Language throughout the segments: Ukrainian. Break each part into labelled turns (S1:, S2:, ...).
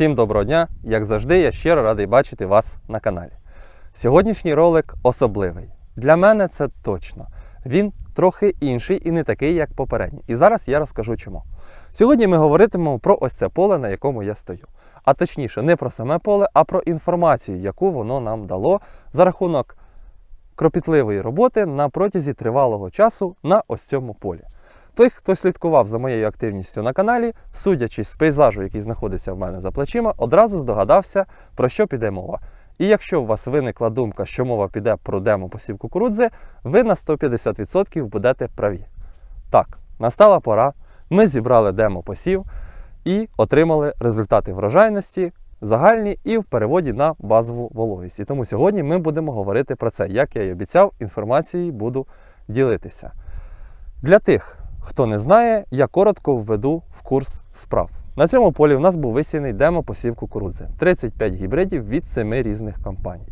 S1: Всім доброго дня! Як завжди, я щиро радий бачити вас на каналі. Сьогоднішній ролик особливий. Для мене це точно. Він трохи інший і не такий, як попередній. І зараз я розкажу чому. Сьогодні ми говоритимемо про ось це поле, на якому я стою. А точніше, не про саме поле, а про інформацію, яку воно нам дало за рахунок кропітливої роботи на протязі тривалого часу на ось цьому полі. Той, хто слідкував за моєю активністю на каналі, судячи з пейзажу, який знаходиться в мене за плечима, одразу здогадався, про що піде мова. І якщо у вас виникла думка, що мова піде про демо-посів кукурудзи, ви на 150% будете праві. Так, настала пора. Ми зібрали демо-посів і отримали результати врожайності, загальні і в переводі на базову вологість. І тому сьогодні ми будемо говорити про це. Як я й обіцяв, інформацією буду ділитися. Для тих, хто не знає, я коротко введу в курс справ. На цьому полі у нас був висіяний демо-посів кукурудзи. 35 гібридів від 7 різних компаній.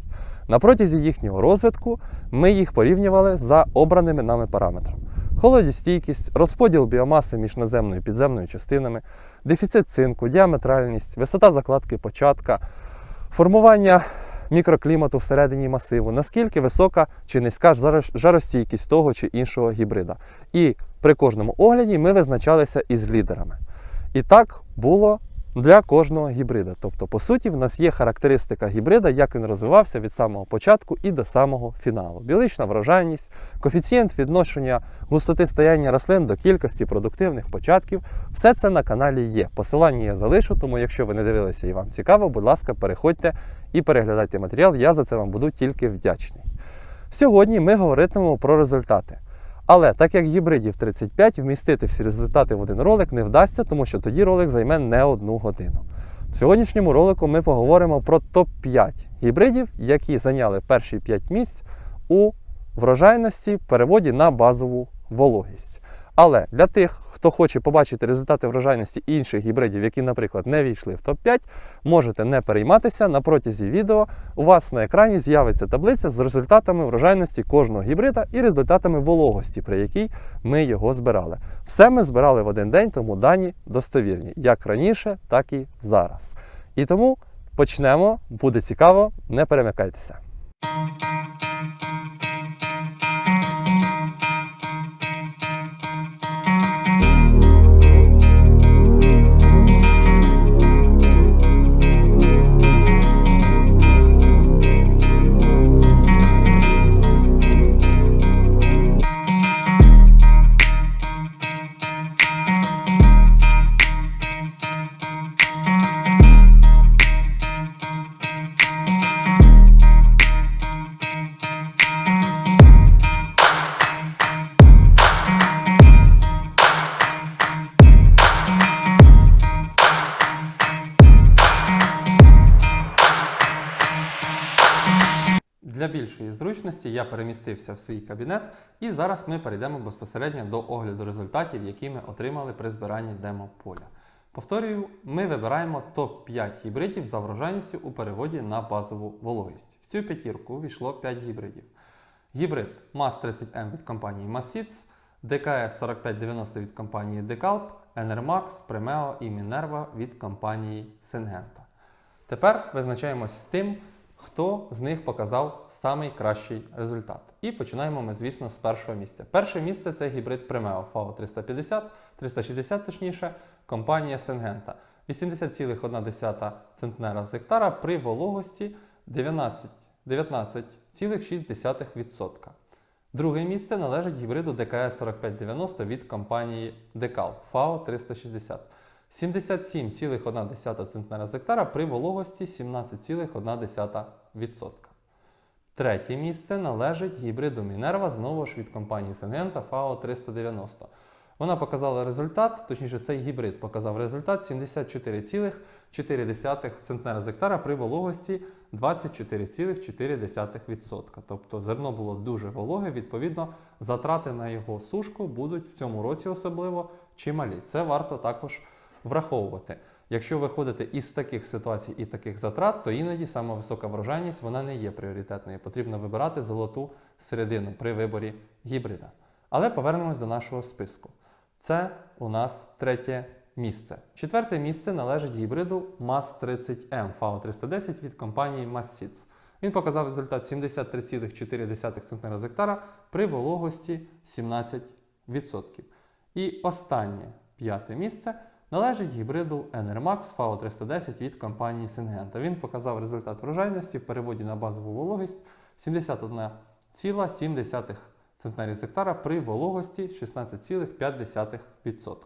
S1: На протязі їхнього розвитку ми їх порівнювали за обраними нами параметрами. Холодістійкість, розподіл біомаси між наземною і підземною частинами, дефіцит цинку, діаметральність, висота закладки початка, формування мікроклімату всередині масиву, наскільки висока чи низька жаростійкість того чи іншого гібрида. І при кожному огляді ми визначалися із лідерами. І так було для кожного гібрида. Тобто, по суті, в нас є характеристика гібрида, як він розвивався від самого початку і до самого фіналу. Білична врожайність, коефіцієнт відношення густоти стояння рослин до кількості продуктивних початків. Все це на каналі є. Посилання я залишу, тому якщо ви не дивилися і вам цікаво, будь ласка, переходьте і переглядайте матеріал. Я за це вам буду тільки вдячний. Сьогодні ми говоритимемо про результати. Але так як гібридів 35, вмістити всі результати в один ролик не вдасться, тому що тоді ролик займе не одну годину. В сьогоднішньому ролику ми поговоримо про топ-5 гібридів, які зайняли перші 5 місць у врожайності переводі на базову вологість. Але для тих, хто хоче побачити результати врожайності інших гібридів, які, наприклад, не війшли в топ-5, можете не перейматися. На протязі відео у вас на екрані з'явиться таблиця з результатами врожайності кожного гібрида і результатами вологості, при якій ми його збирали. Все ми збирали в один день, тому дані достовірні, як раніше, так і зараз. І тому почнемо, буде цікаво, не перемикайтеся. Більшої зручності я перемістився в свій кабінет, і зараз ми перейдемо безпосередньо до огляду результатів, які ми отримали при збиранні демо-поля. Повторюю, ми вибираємо топ-5 гібридів за врожайністю у переводі на базову вологість. В цю п'ятірку увійшло 5 гібридів. Гібрид MAS-30M від компанії MASSEEDS, DKS 4590 від компанії Decalp, Enermax, Primeo і Minerva від компанії Syngenta. Тепер визначаємось з тим, хто з них показав самий кращий результат. І починаємо ми, звісно, з першого місця. Перше місце це гібрид Primeo FAO 350, 360 точніше, компанія Syngenta. 80,1 центнера з гектара при вологості 19 19,6%. Друге місце належить гібриду ДКС 4590 від компанії Decal FAO 360. 77,1 центнера з гектара при вологості 17,1%. Третє місце належить гібриду Minerva знову ж від компанії Syngenta FAO 390. Вона показала результат, точніше, цей гібрид показав результат 74,4 центнера з гектара при вологості 24,4%. Тобто зерно було дуже вологе, відповідно, затрати на його сушку будуть в цьому році особливо чималі. Це варто також враховувати. Якщо ви ходите із таких ситуацій і таких затрат, то іноді сама висока врожайність вона не є пріоритетною. Потрібно вибирати золоту середину при виборі гібрида. Але повернемось до нашого списку. Це у нас третє місце. Четверте місце належить гібриду MAS-30M FAO310 від компанії MASSEEDS. Він показав результат 73,4 центнера з гектара при вологості 17%. І останнє п'яте місце належить гібриду Enermax FAO310 від компанії Syngenta. Він показав результат врожайності в переводі на базову вологість 71,7 центнерів з гектара при вологості 16,5%.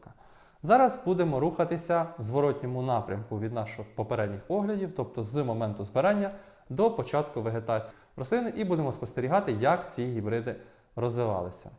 S1: Зараз будемо рухатися в зворотньому напрямку від наших попередніх оглядів, тобто з моменту збирання до початку вегетації рослини, і будемо спостерігати, як ці гібриди розвивалися.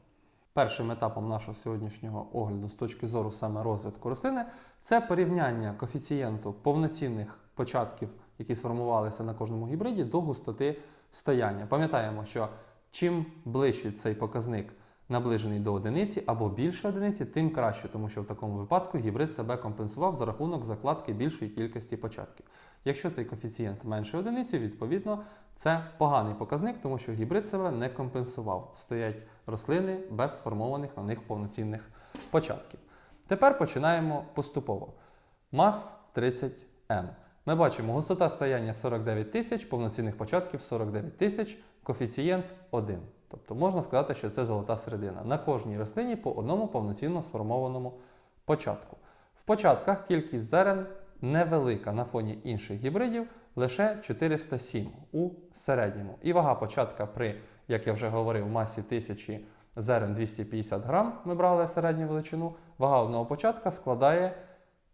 S1: Першим етапом нашого сьогоднішнього огляду з точки зору саме розвитку рослини це порівняння коефіцієнту повноцінних початків, які сформувалися на кожному гібриді, до густоти стояння. Пам'ятаємо, що чим ближче цей показник наближений до одиниці або більше одиниці, тим краще, тому що в такому випадку гібрид себе компенсував за рахунок закладки більшої кількості початків. Якщо цей коефіцієнт менше одиниці, відповідно це поганий показник, тому що гібрид себе не компенсував. Стоять рослини без сформованих на них повноцінних початків. Тепер починаємо поступово. МАС 30М. Ми бачимо густота стояння 49 тисяч, повноцінних початків 49 тисяч, коефіцієнт 1. Тобто можна сказати, що це золота середина. На кожній рослині по одному повноцінно сформованому початку. В початках кількість зерен невелика на фоні інших гібридів, лише 407 у середньому. І вага початка при, як я вже говорив, масі 1000 зерен 250 грам, ми брали середню величину, вага одного початка складає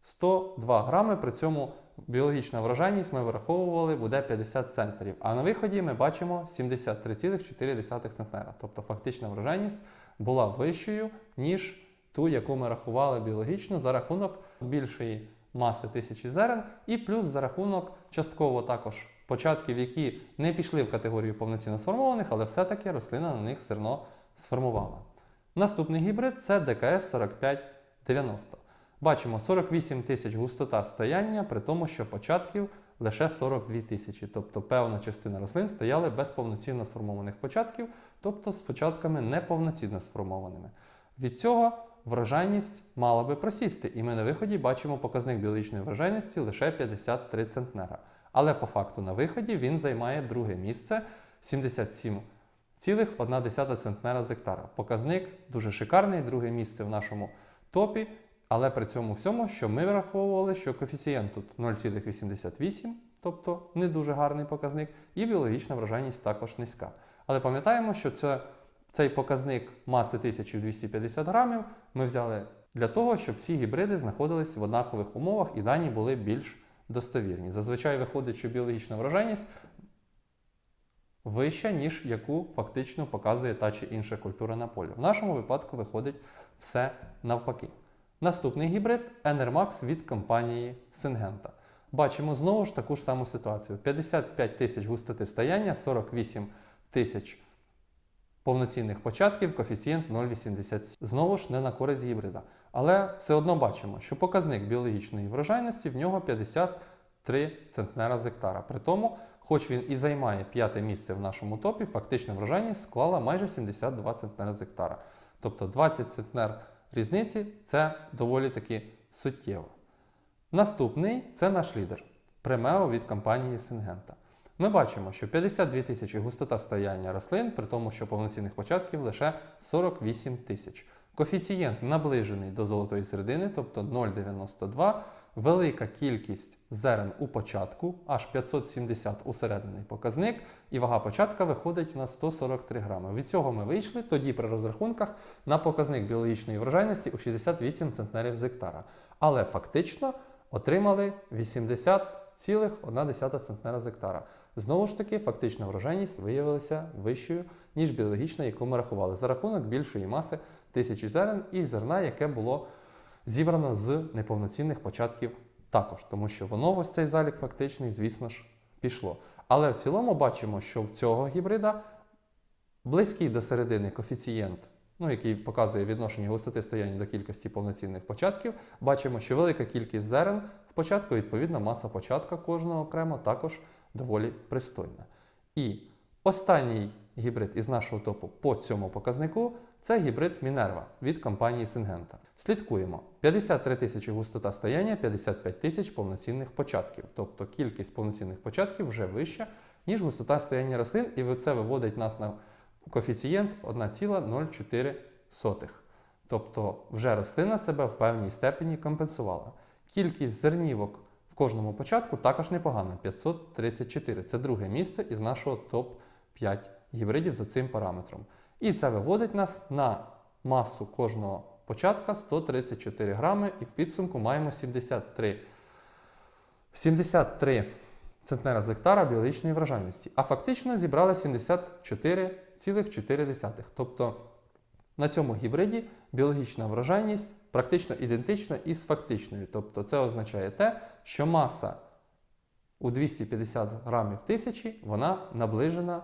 S1: 102 грами, при цьому біологічна врожайність ми вираховували буде 50 центнерів. А на виході ми бачимо 73,4 центнера. Тобто фактична врожайність була вищою, ніж ту, яку ми рахували біологічно за рахунок більшої маси тисячі зерен, і плюс за рахунок частково також початків, які не пішли в категорію повноцінно сформованих, але все-таки рослина на них зерно сформувала. Наступний гібрид це ДКС 4590. Бачимо 48 тисяч густота стояння, при тому, що початків лише 42 тисячі. Тобто певна частина рослин стояли без повноцінно сформованих початків, тобто з початками неповноцінно сформованими. Від цього врожайність мала би просісти, і ми на виході бачимо показник біологічної врожайності лише 53 центнера. Але по факту на виході він займає друге місце 77,1 центнера з гектара. Показник дуже шикарний, друге місце в нашому топі. Але при цьому всьому, що ми враховували, що коефіцієнт тут 0,88, тобто не дуже гарний показник, і біологічна врожайність також низька. Але пам'ятаємо, що це, цей показник маси 1250 грамів ми взяли для того, щоб всі гібриди знаходились в однакових умовах і дані були більш достовірні. Зазвичай виходить, що біологічна врожайність вища, ніж яку фактично показує та чи інша культура на полі. В нашому випадку виходить все навпаки. Наступний гібрид Enermax від компанії Syngenta. Бачимо знову ж таку ж саму ситуацію: 55 тисяч густоти стояння, 48 тисяч повноцінних початків, коефіцієнт 0,87. Знову ж не на користь гібрида. Але все одно бачимо, що показник біологічної врожайності в нього 53 центнера з гектара. При тому, хоч він і займає п'яте місце в нашому топі, фактична врожайність склала майже 72 центнера з гектара. Тобто 20 центнер різниці це доволі таки суттєво. Наступний це наш лідер Премео від компанії Сингента. Ми бачимо, що 52 тисячі густота стояння рослин, при тому, що повноцінних початків лише 48 тисяч. Коефіцієнт наближений до золотої середини, тобто 0,92, велика кількість зерен у початку, аж 570 усереднений показник, і вага початка виходить на 143 грами. Від цього ми вийшли тоді при розрахунках на показник біологічної врожайності у 68 центнерів з гектара. Але фактично отримали 80,1 центнера з гектара. Знову ж таки, фактична врожайність виявилася вищою, ніж біологічна, яку ми рахували, за рахунок більшої маси тисячі зерен і зерна, яке було зібрано з неповноцінних початків також, тому що воно ось цей залік фактичний, звісно ж, пішло. Але в цілому бачимо, що в цього гібрида близький до середини коефіцієнт, ну, який показує відношення густоти стояння до кількості повноцінних початків, бачимо, що велика кількість зерен в початку, відповідно, маса початка кожного окремо також доволі пристойна. І останній гібрид із нашого топу по цьому показнику це гібрид Мінерва від компанії Сингента. Слідкуємо: 53 тисячі густота стояння, 55 тисяч повноцінних початків. Тобто кількість повноцінних початків вже вища, ніж густота стояння рослин, і це виводить нас на коефіцієнт 1,04. Тобто вже рослина себе в певній степені компенсувала. Кількість зернівок в кожному початку також непогана 534. Це друге місце із нашого топ-5 гібридів за цим параметром. І це виводить нас на масу кожного початка 134 грами, і в підсумку маємо 73, 73 центнера з гектара біологічної врожайності. А фактично зібрали 74,4. Тобто на цьому гібриді біологічна врожайність практично ідентична із фактичною. Тобто це означає те, що маса у 250 грамів тисячі вона наближена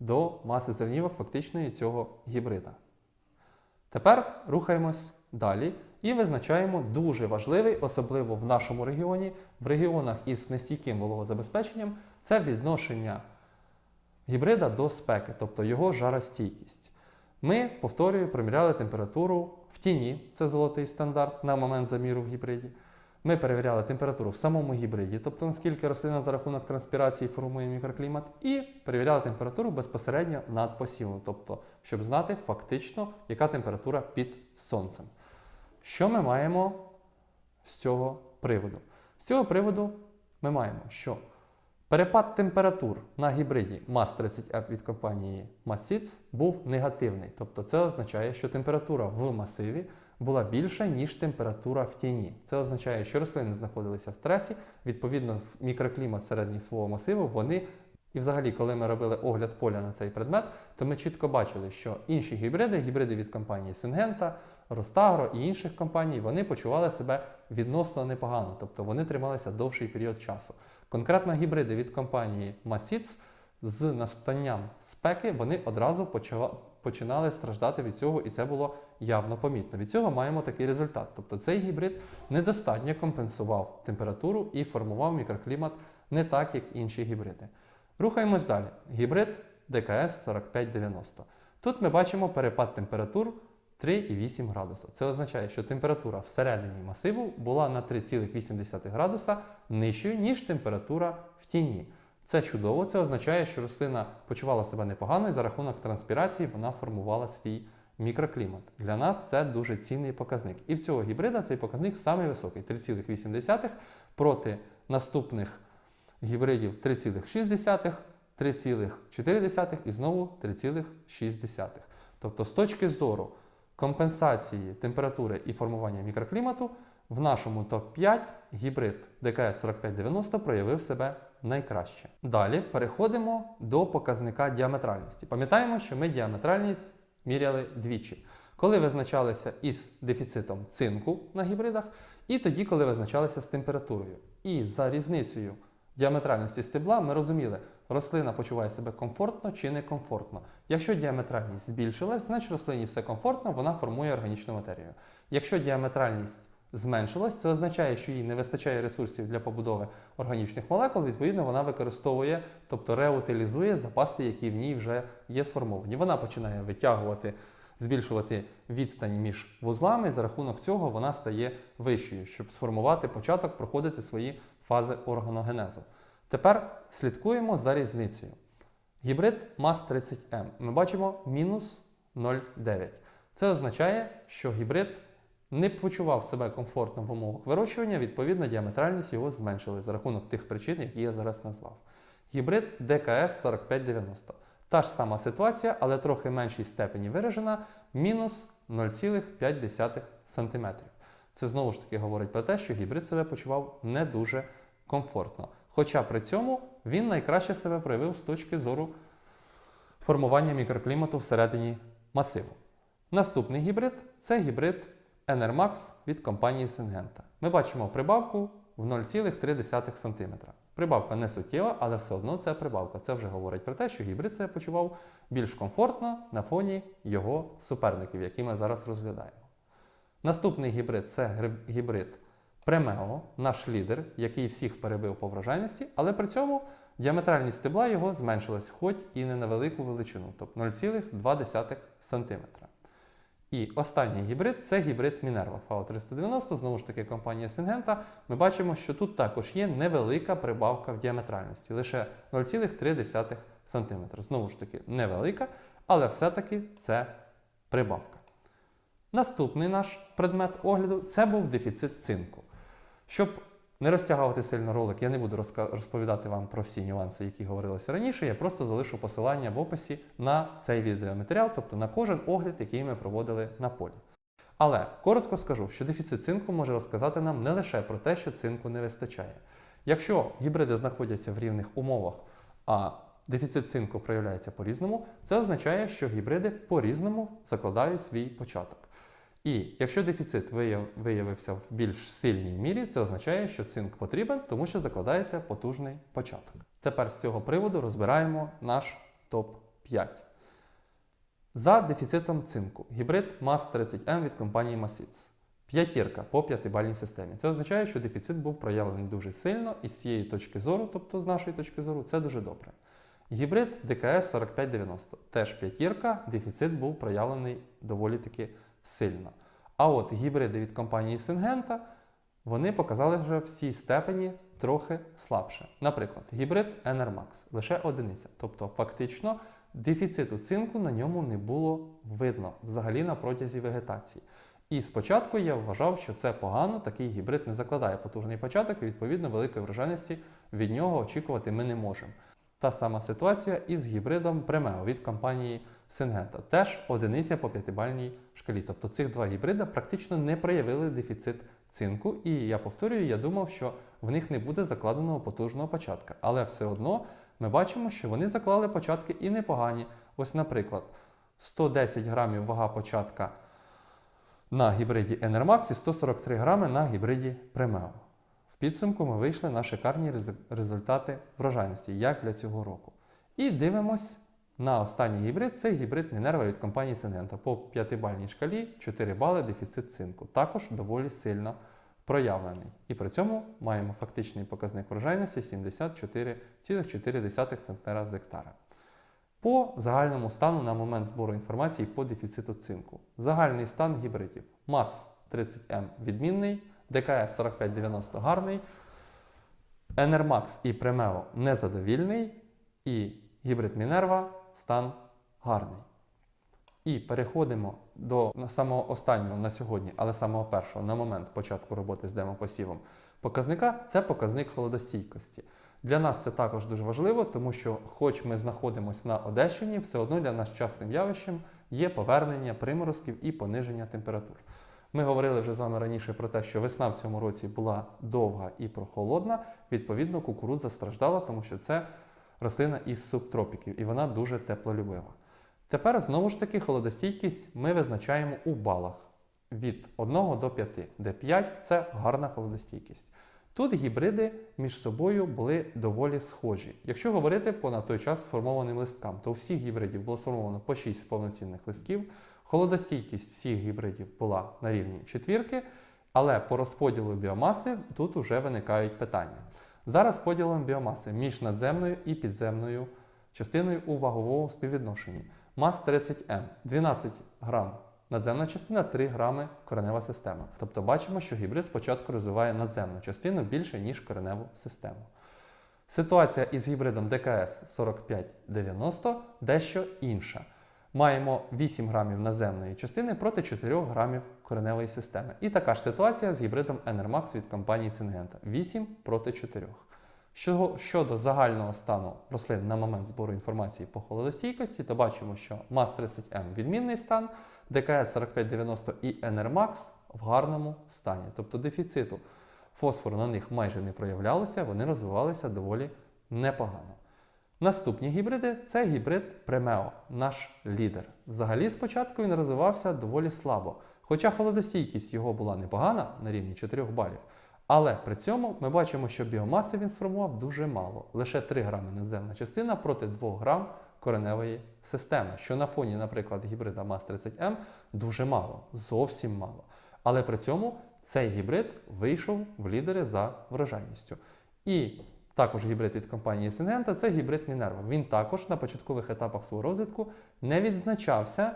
S1: до маси зернівок фактичної цього гібрида. Тепер рухаємось далі і визначаємо дуже важливий, особливо в нашому регіоні, в регіонах із нестійким вологозабезпеченням, це відношення гібрида до спеки, тобто його жаростійкість. Ми, повторюю, проміряли температуру в тіні, це золотий стандарт на момент заміру в гібриді. Ми перевіряли температуру в самому гібриді, тобто наскільки рослина за рахунок транспірації формує мікроклімат, і перевіряли температуру безпосередньо над посівом, тобто, щоб знати фактично, яка температура під сонцем. Що ми маємо з цього приводу? З цього приводу ми маємо, що перепад температур на гібриді MAS-30F від компанії Massits був негативний. Тобто це означає, що температура в масиві була більша, ніж температура в тіні. Це означає, що рослини знаходилися в стресі, відповідно, в мікроклімат середній свого масиву вони. І взагалі, коли ми робили огляд поля на цей предмет, то ми чітко бачили, що інші гібриди, гібриди від компанії Сингента, Ростагро і інших компаній, вони почували себе відносно непогано, тобто вони трималися довший період часу. Конкретно гібриди від компанії Masits з настанням спеки вони одразу починали страждати від цього, і це було явно помітно. Від цього маємо такий результат. Тобто цей гібрид недостатньо компенсував температуру і формував мікроклімат не так, як інші гібриди. Рухаємось далі. Гібрид ДКС 4590. Тут ми бачимо перепад температур 3,8 градуса. Це означає, що температура всередині масиву була на 3,8 градуса нижчою, ніж температура в тіні. Це чудово, це означає, що рослина почувала себе непогано і за рахунок транспірації вона формувала свій мікроклімат. Для нас це дуже цінний показник. І в цього гібрида цей показник самий високий 3,8 проти наступних гібридів 3,6, 3,4 і знову 3,6. Тобто, з точки зору компенсації температури і формування мікроклімату, в нашому топ-5 гібрид ДКС 4590 проявив себе найкраще. Далі переходимо до показника діаметральності. Пам'ятаємо, що ми діаметральність міряли двічі. Коли визначалися із дефіцитом цинку на гібридах, і тоді, коли визначалися з температурою. І за різницею діаметральності стебла ми розуміли, рослина почуває себе комфортно чи некомфортно. Якщо діаметральність збільшилась, значить рослині все комфортно, вона формує органічну матерію. Якщо діаметральність зменшилась, це означає, що їй не вистачає ресурсів для побудови органічних молекул, відповідно, вона використовує, тобто реутилізує запаси, які в ній вже є сформовані. Вона починає витягувати. Збільшувати відстань між вузлами, за рахунок цього вона стає вищою, щоб сформувати початок, проходити свої фази органогенезу. Тепер слідкуємо за різницею. Гібрид MAS-30M ми бачимо мінус 0,9. Це означає, що гібрид не почував себе комфортно в умовах вирощування, відповідно, діаметральність його зменшили за рахунок тих причин, які я зараз назвав. Гібрид ДКС 4590. Та ж сама ситуація, але трохи меншій степені виражена, мінус 0,5 см. Це знову ж таки говорить про те, що гібрид себе почував не дуже комфортно. Хоча при цьому він найкраще себе проявив з точки зору формування мікроклімату всередині масиву. Наступний гібрид це гібрид Enermax від компанії Syngenta. Ми бачимо прибавку в 0,3 см. Прибавка не суттєва, але все одно це прибавка. Це вже говорить про те, що гібрид себе почував більш комфортно на фоні його суперників, які ми зараз розглядаємо. Наступний гібрид це гібрид Премео, наш лідер, який всіх перебив по врожайності, але при цьому Діаметральність стебла його зменшилась, хоч і не на велику величину, тобто 0,2 см. І останній гібрид це гібрид Minerva FAO 390, знову ж таки компанія Syngenta. Ми бачимо, що тут також є невелика прибавка в діаметральності, лише 0,3 см. Знову ж таки, невелика, але все-таки це прибавка. Наступний наш предмет огляду це був дефіцит цинку. Щоб не розтягувати сильно ролик, я не буду розповідати вам про всі нюанси, які говорилися раніше. Я просто залишу посилання в описі на цей відеоматеріал, тобто на кожен огляд, який ми проводили на полі. Але коротко скажу, що дефіцит цинку може розказати нам не лише про те, що цинку не вистачає. Якщо гібриди знаходяться в рівних умовах, а дефіцит цинку проявляється по-різному, це означає, що гібриди по-різному закладають свій початок. І якщо дефіцит виявився в більш сильній мірі, це означає, що цинк потрібен, тому що закладається потужний початок. Тепер з цього приводу розбираємо наш топ-5. За дефіцитом цинку гібрид MAS 30M від компанії Masits. П'ятірка по п'ятибальній системі. Це означає, що дефіцит був проявлений дуже сильно, і з цієї точки зору, тобто з нашої точки зору, це дуже добре. Гібрид ДКС 4590. Теж п'ятірка, дефіцит був проявлений доволі таки сильно. А от гібриди від компанії Syngenta, вони показали вже в цій степені трохи слабше. Наприклад, гібрид Enermax лише одиниця. Тобто, фактично, дефіциту цинку на ньому не було видно взагалі на протязі вегетації. І спочатку я вважав, що це погано, такий гібрид не закладає потужний початок, і відповідно великої врожайності від нього очікувати ми не можемо. Та сама ситуація із гібридом Premio від компанії Syngenta. Теж одиниця по п'ятибальній шкалі. Тобто цих два гібрида практично не проявили дефіцит цинку. І я повторюю, я думав, що в них не буде закладеного потужного початка. Але все одно ми бачимо, що вони заклали початки і непогані. Ось, наприклад, 110 грамів вага початка на гібриді Enermax і 143 грами на гібриді Premio. В підсумку ми вийшли на шикарні результати врожайності, як для цього року. І дивимось на останній гібрид. Це гібрид Minerva від компанії Syngenta. По 5-бальній шкалі 4 бали дефіцит цинку. Також доволі сильно проявлений. І при цьому маємо фактичний показник врожайності 74,4 центнера з гектара. По загальному стану на момент збору інформації по дефіциту цинку. Загальний стан гібридів. МАС 30М відмінний, ДКС 4590 гарний, Enermax і Premio незадовільний, і гібрид Мінерва стан гарний. І переходимо до самого останнього на сьогодні, але самого першого на момент початку роботи з демопосівом показника це показник холодостійкості. Для нас це також дуже важливо, тому що, хоч ми знаходимося на Одещині, все одно для нас частим явищем є повернення приморозків і пониження температур. Ми говорили вже з вами раніше про те, що весна в цьому році була довга і прохолодна. Відповідно, кукурудза страждала, тому що це рослина із субтропіків, і вона дуже теплолюбива. Тепер знову ж таки холодостійкість ми визначаємо у балах від 1 до 5, де 5 це гарна холодостійкість. Тут гібриди між собою були доволі схожі. Якщо говорити по на той час сформованим листкам, то у всіх гібридів було сформовано по 6 повноцінних листків. Холодостійкість всіх гібридів була на рівні четвірки, але по розподілу біомаси тут вже виникають питання. Зараз поділом біомаси між надземною і підземною частиною у ваговому співвідношенні. Мас 30М 12 грам надземна частина, 3 грами коренева система. Тобто бачимо, що гібрид спочатку розвиває надземну частину більше, ніж кореневу систему. Ситуація із гібридом ДКС 4590 дещо інша. Маємо 8 грамів наземної частини проти 4 грамів кореневої системи. І така ж ситуація з гібридом Enermax від компанії Syngenta 8 проти 4. Щодо, загального стану рослин на момент збору інформації по холодостійкості, то бачимо, що MAS 30M відмінний стан, ДКС 4590 і Enermax в гарному стані. Тобто дефіциту фосфору на них майже не проявлялося, вони розвивалися доволі непогано. Наступні гібриди це гібрид Premio, наш лідер. Взагалі, спочатку він розвивався доволі слабо, хоча холодостійкість його була непогана на рівні 4 балів. Але при цьому ми бачимо, що біомаси він сформував дуже мало, лише 3 грами надземна частина проти 2 грам кореневої системи, що на фоні, наприклад, гібрида МАС-30М дуже мало, зовсім мало. Але при цьому цей гібрид вийшов в лідери за врожайністю. І також гібрид від компанії Syngenta, це гібрид Minerva. Він також на початкових етапах свого розвитку не відзначався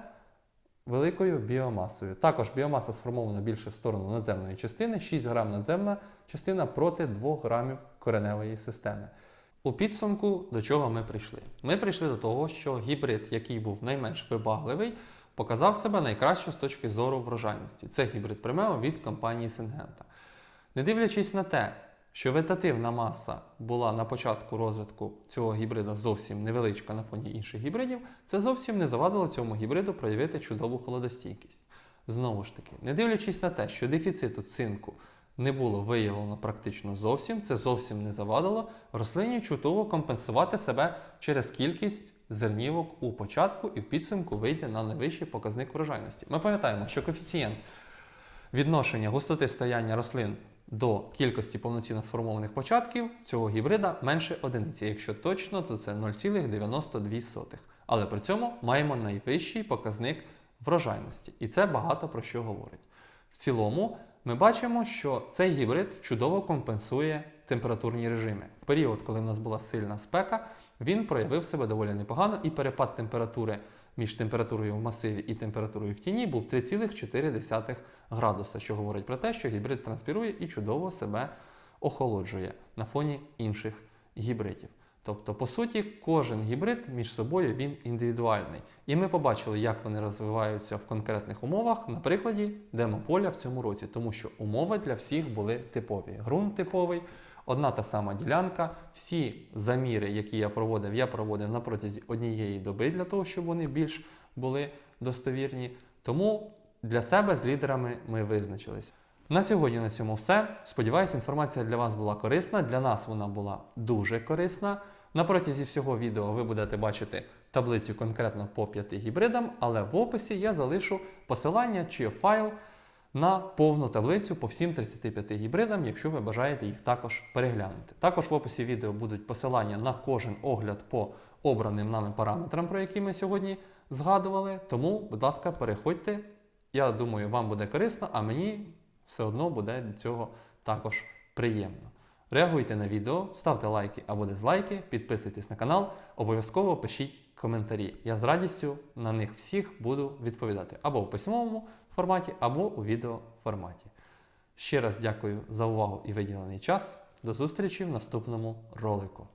S1: великою біомасою. Також біомаса сформована більше в сторону надземної частини, 6 грам надземна частина проти 2 грамів кореневої системи. У підсумку до чого ми прийшли? Ми прийшли до того, що гібрид, який був найменш вибагливий, показав себе найкраще з точки зору врожайності. Це гібрид Примео від компанії Syngenta. Не дивлячись на те, що вегетативна маса була на початку розвитку цього гібрида зовсім невеличка на фоні інших гібридів, це зовсім не завадило цьому гібриду проявити чудову холодостійкість. Знову ж таки, не дивлячись на те, що дефіциту цинку не було виявлено практично зовсім, це зовсім не завадило рослині чудово компенсувати себе через кількість зернівок у початку і в підсумку вийти на найвищий показник врожайності. Ми пам'ятаємо, що коефіцієнт відношення густоти стояння рослин до кількості повноцінно сформованих початків цього гібрида менше одиниці. Якщо точно, то це 0,92. Але при цьому маємо найвищий показник врожайності. І це багато про що говорить. В цілому, ми бачимо, що цей гібрид чудово компенсує температурні режими. В період, коли в нас була сильна спека, він проявив себе доволі непогано, і перепад температури між температурою в масиві і температурою в тіні був 3,4 градуса, що говорить про те, що гібрид транспірує і чудово себе охолоджує на фоні інших гібридів. Тобто, по суті, кожен гібрид між собою він індивідуальний. І ми побачили, як вони розвиваються в конкретних умовах на прикладі демополя в цьому році, тому що умови для всіх були типові. Ґрунт типовий, одна та сама ділянка. Всі заміри, які я проводив, я проводив на протязі однієї доби для того, щоб вони більш були достовірні. Тому для себе з лідерами ми визначилися. На сьогодні на цьому все. Сподіваюся, інформація для вас була корисна. Для нас вона була дуже корисна. На протязі всього відео ви будете бачити таблицю конкретно по п'яти гібридам, але в описі я залишу посилання чи файл на повну таблицю по всім 35 гібридам, якщо ви бажаєте їх також переглянути. Також в описі відео будуть посилання на кожен огляд по обраним нами параметрам, про які ми сьогодні згадували. Тому, будь ласка, переходьте. Я думаю, вам буде корисно, а мені все одно буде від цього також приємно. Реагуйте на відео, ставте лайки або дизлайки, підписуйтесь на канал, обов'язково пишіть коментарі. Я з радістю на них всіх буду відповідати або в письмовому форматі, або у відео форматі. Ще раз дякую за увагу і виділений час. До зустрічі в наступному ролику.